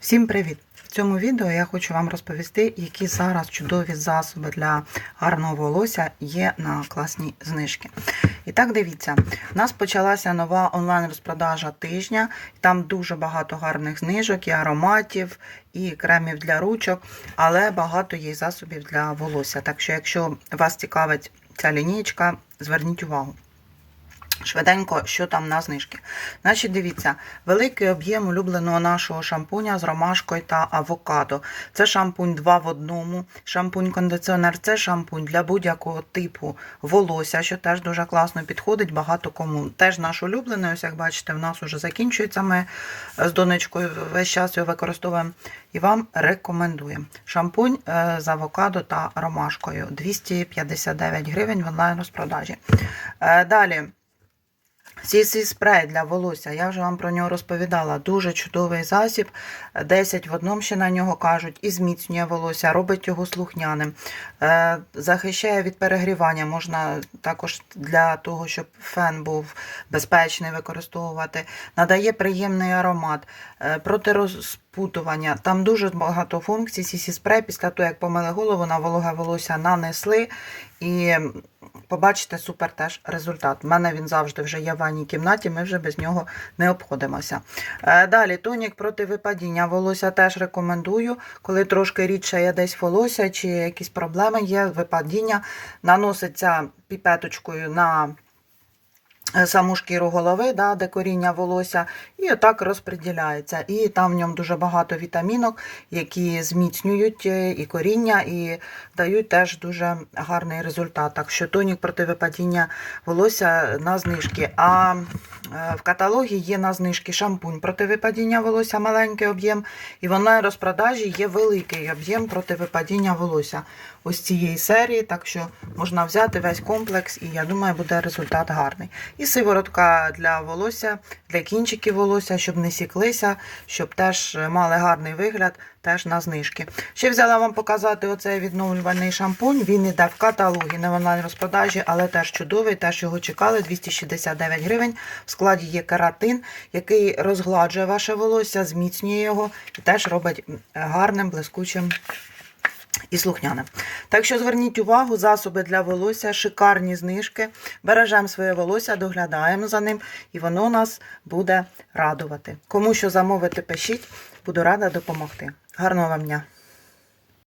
Всім привіт! В цьому відео я хочу вам розповісти, які зараз чудові засоби для гарного волосся є на класній знижки. І так, дивіться, у нас почалася нова онлайн-розпродажа тижня. Там дуже багато гарних знижок, і ароматів, і кремів для ручок, але багато є засобів для волосся. Так що, якщо вас цікавить ця лінійка, зверніть увагу. Швиденько, що там на знижки. Значить, дивіться, великий об'єм улюбленого нашого шампуня з ромашкою та авокадо. Це шампунь 2 в одному. Шампунь-кондиціонер це шампунь для будь-якого типу волосся, що теж дуже класно підходить багато кому. Теж наш улюблений, ось як бачите, в нас вже закінчується. Ми з донечкою весь час його використовуємо і вам рекомендуємо. Шампунь е, з авокадо та ромашкою 259 гривень в онлайн-розпродажі. Е, Далі. CC спрей для волосся, я вже вам про нього розповідала. Дуже чудовий засіб. 10 в одному ще на нього кажуть, і зміцнює волосся, робить його слухняним, Е, захищає від перегрівання. Можна також для того, щоб фен був безпечний використовувати. Надає приємний аромат, е, проти розпутування. Там дуже багато функцій. CC спрей після того, як помили голову, на вологе волосся нанесли. І побачите супер теж результат. У мене він завжди вже є в ванній кімнаті, ми вже без нього не обходимося. Е, Далі тонік проти випадіння волосся теж рекомендую. Коли трошки рідше є десь волосся чи якісь проблеми є, випадіння, наноситься піпеточкою на саму шкіру голови, да, де коріння волосся, і отак розподіляється. І там в ньому дуже багато вітамінок, які зміцнюють е, і коріння, і дають теж дуже гарний результат. Так що тонік противипадіння волосся на знижки. А е, в каталогі є на знижки шампунь проти випадіння волосся, маленький об'єм, і в онлайн-розпродажі є великий об'єм проти випадіння волосся ось цієї серії. Так що можна взяти весь комплекс, і я думаю, буде результат гарний. І сиворотка для волосся, для кінчиків волосся, щоб не сіклися, щоб теж мали гарний вигляд, теж на знижки. Ще взяла вам показати оцей відновлювальний шампунь. Він іде в каталогі, не в онлайн розпродажі, але теж чудовий, теж його чекали. 269 гривень. В складі є кератин, який розгладжує ваше волосся, зміцнює його і теж робить гарним, блискучим і слухняним. Так що зверніть увагу, засоби для волосся, шикарні знижки. Бережемо своє волосся, доглядаємо за ним, і воно нас буде радувати. Кому що замовити, пишіть, буду рада допомогти. Гарного вам дня!